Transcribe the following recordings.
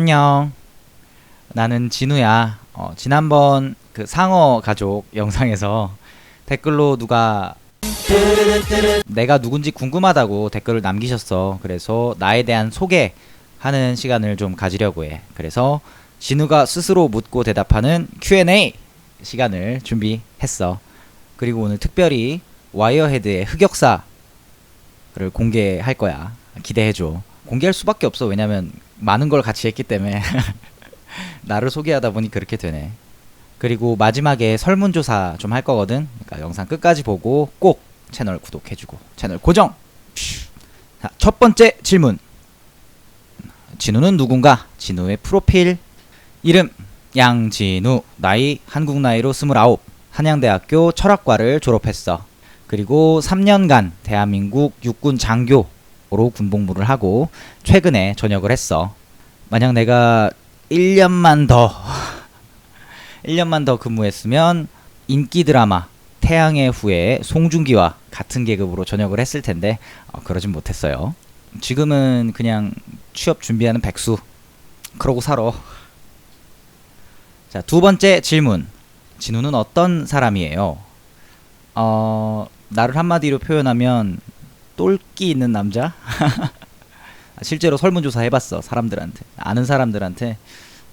안녕. 나는 진우야. 어, 지난번 그 상어 가족 영상에서 댓글로 누가 내가 누군지 궁금하다고 댓글을 남기셨어. 그래서 나에 대한 소개하는 시간을 좀 가지려고 해. 그래서 진우가 스스로 묻고 대답하는 Q&A 시간을 준비했어. 그리고 오늘 특별히 와이어헤드의 흑역사를 공개할 거야. 기대해줘. 공개할 수밖에 없어. 왜냐면 많은 걸 같이 했기 때문에 나를 소개하다 보니 그렇게 되네. 그리고 마지막에 설문조사 좀 할 거거든. 그러니까 영상 끝까지 보고 꼭 채널 구독해주고 채널 고정. 자, 첫 번째 질문. 진우는 누군가? 진우의 프로필 이름 양진우 나이 한국 나이로 29 한양대학교 철학과를 졸업했어. 그리고 3년간 대한민국 육군 장교 로 군복무를 하고 최근에 전역을 했어. 만약 내가 1년만 더 1년만 더 근무했으면 인기 드라마 태양의 후예 송중기와 같은 계급으로 전역을 했을 텐데 어, 그러진 못했어요. 지금은 그냥 취업 준비하는 백수 그러고 살아. 자, 두 번째 질문. 진우는 어떤 사람이에요? 어, 나를 한마디로 표현하면 똘끼 있는 남자? 실제로 설문조사 해봤어 사람들한테. 아는 사람들한테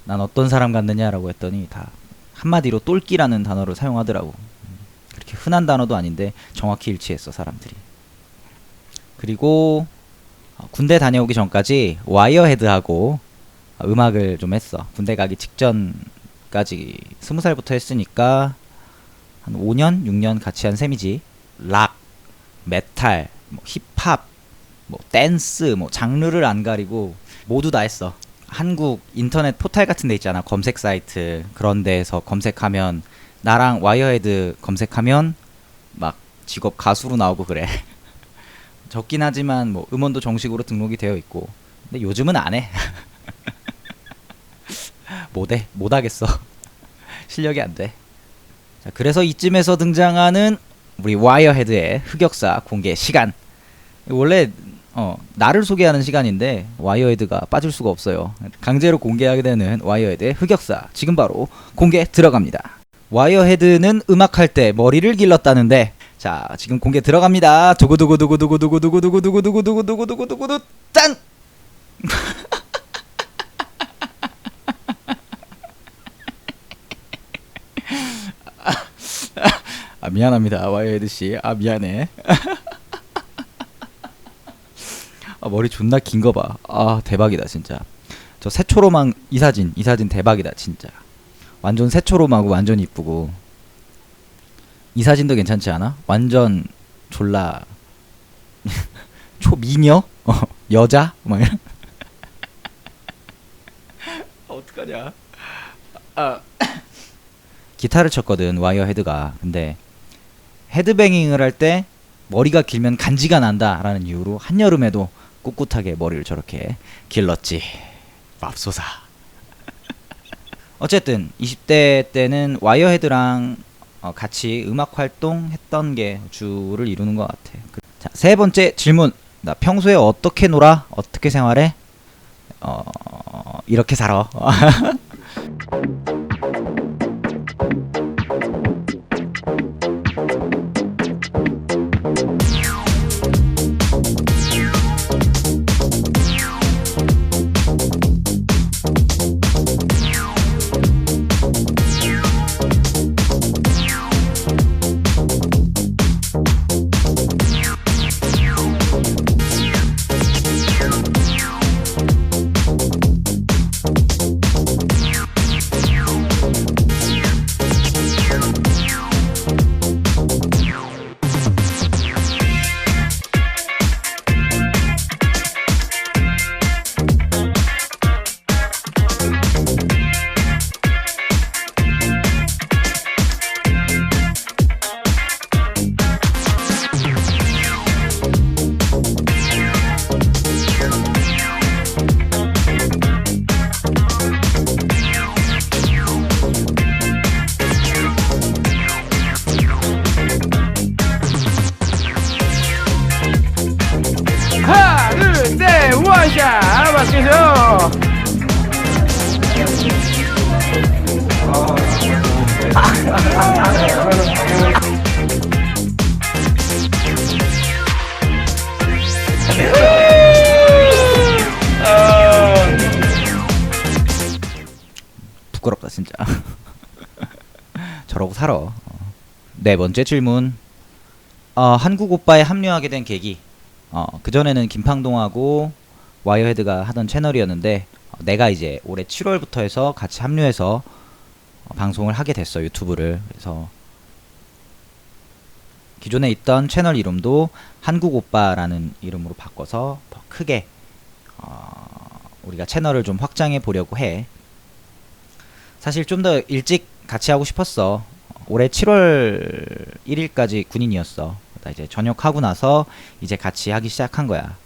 난 어떤 사람 같느냐라고 했더니 다 한마디로 똘끼라는 단어를 사용하더라고. 음, 그렇게 흔한 단어도 아닌데 정확히 일치했어 사람들이. 그리고 어, 군대 다녀오기 전까지 와이어헤드하고 어, 음악을 좀 했어. 군대 가기 직전까지 스무 살부터 했으니까 한 5년 6년 같이 한 셈이지. 락 메탈 뭐 힙합 뭐 댄스 뭐 장르를 안 가리고 모두 다 했어. 한국 인터넷 포탈 같은 데 있잖아. 검색 사이트. 그런 데에서 검색하면 나랑 와이어헤드 검색하면 막 직업 가수로 나오고 그래. 적긴 하지만 뭐 음원도 정식으로 등록이 되어 있고. 근데 요즘은 안 해. 못 해. 못 하겠어. 실력이 안 돼. 자, 그래서 이쯤에서 등장하는 우리 와이어헤드의 흑역사 공개 시간. 원래 어, 나를 소개하는 시간인데 와이어헤드가 빠질 수가 없어요. 강제로 공개하게 되는 와이어헤드의 흑역사 지금 바로 공개 들어갑니다. 와이어헤드는 음악할 때 머리를 길렀다는데 자 지금 공개 들어갑니다. 두구두구두구두구두구두구두구두구두구두구두구두구두구 짠! 아 미안합니다 와이어헤드 씨. 아 미안해. 아, 머리 존나 긴 거 봐. 아, 대박이다, 진짜. 저 새초로망 이 사진, 이 사진 대박이다, 진짜. 완전 새초로망하고 완전 이쁘고. 이 사진도 괜찮지 않아? 완전 졸라 초미녀? 어, 여자? 막 이런. 어떡하냐. 아. 기타를 쳤거든, 와이어 헤드가. 근데 헤드뱅잉을 할 때 머리가 길면 간지가 난다라는 이유로 한여름에도 꿋꿋하게 머리를 저렇게 길렀지. 맙소사. 어쨌든 20대 때는 와이어헤드랑 어, 같이 음악 활동했던 게 주를 이루는 것 같아. 그, 자, 세 번째 질문. 나 평소에 어떻게 놀아? 어떻게 생활해? 어, 이렇게 살아. 주세요. 부끄럽다 진짜. 저러고 살아. 네 번째 질문. 어, 한국 오빠에 합류하게 된 계기. 어, 그전에는 김팡동하고 와이어헤드가 하던 채널이었는데 어, 내가 이제 올해 7월부터 해서 같이 합류해서 어, 방송을 하게 됐어 유튜브를. 그래서 기존에 있던 채널 이름도 한국 오빠라는 이름으로 바꿔서 더 크게 어, 우리가 채널을 좀 확장해 보려고 해. 사실 좀 더 일찍 같이 하고 싶었어. 올해 7월 1일까지 군인이었어. 나 이제 전역하고 나서 이제 같이 하기 시작한 거야.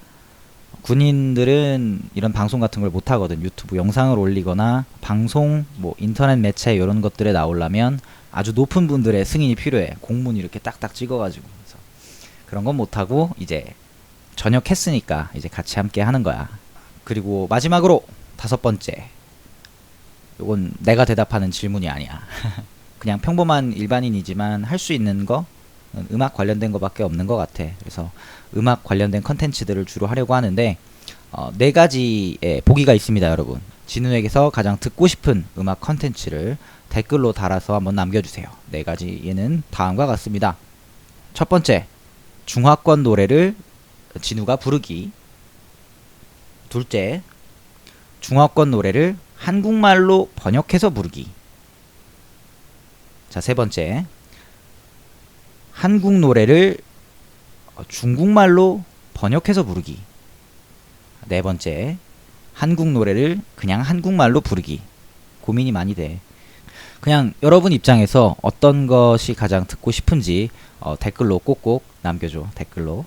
군인들은 이런 방송 같은 걸 못 하거든. 유튜브 영상을 올리거나 방송, 뭐 인터넷 매체 이런 것들에 나오려면 아주 높은 분들의 승인이 필요해. 공문 이렇게 딱딱 찍어가지고. 그래서 그런 건 못 하고 이제 전역했으니까 이제 같이 함께 하는 거야. 그리고 마지막으로 다섯 번째. 요건 내가 대답하는 질문이 아니야. 그냥 평범한 일반인이지만 할 수 있는 거 음악 관련된 거밖에 없는 것 같아. 그래서 음악 관련된 컨텐츠들을 주로 하려고 하는데 어, 네 가지의 보기가 있습니다, 여러분. 진우에게서 가장 듣고 싶은 음악 컨텐츠를 댓글로 달아서 한번 남겨주세요. 네 가지 얘는 다음과 같습니다. 첫 번째, 중화권 노래를 진우가 부르기. 둘째, 중화권 노래를 한국말로 번역해서 부르기. 자, 세 번째. 한국 노래를 어, 중국말로 번역해서 부르기. 네 번째. 한국 노래를 그냥 한국말로 부르기. 고민이 많이 돼. 그냥 여러분 입장에서 어떤 것이 가장 듣고 싶은지 어, 댓글로 꼭꼭 남겨줘. 댓글로.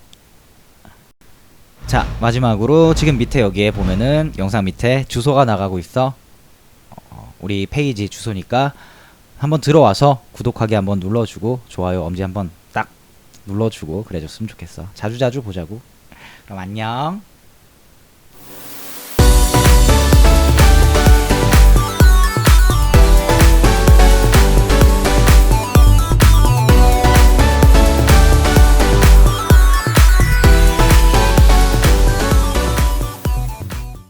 자, 마지막으로 지금 밑에 여기에 보면은 영상 밑에 주소가 나가고 있어. 어, 우리 페이지 주소니까 한번 들어와서 구독하기 한번 눌러주고 좋아요 엄지 한번 딱 눌러주고 그래줬으면 좋겠어. 자주자주 보자고. 그럼 안녕.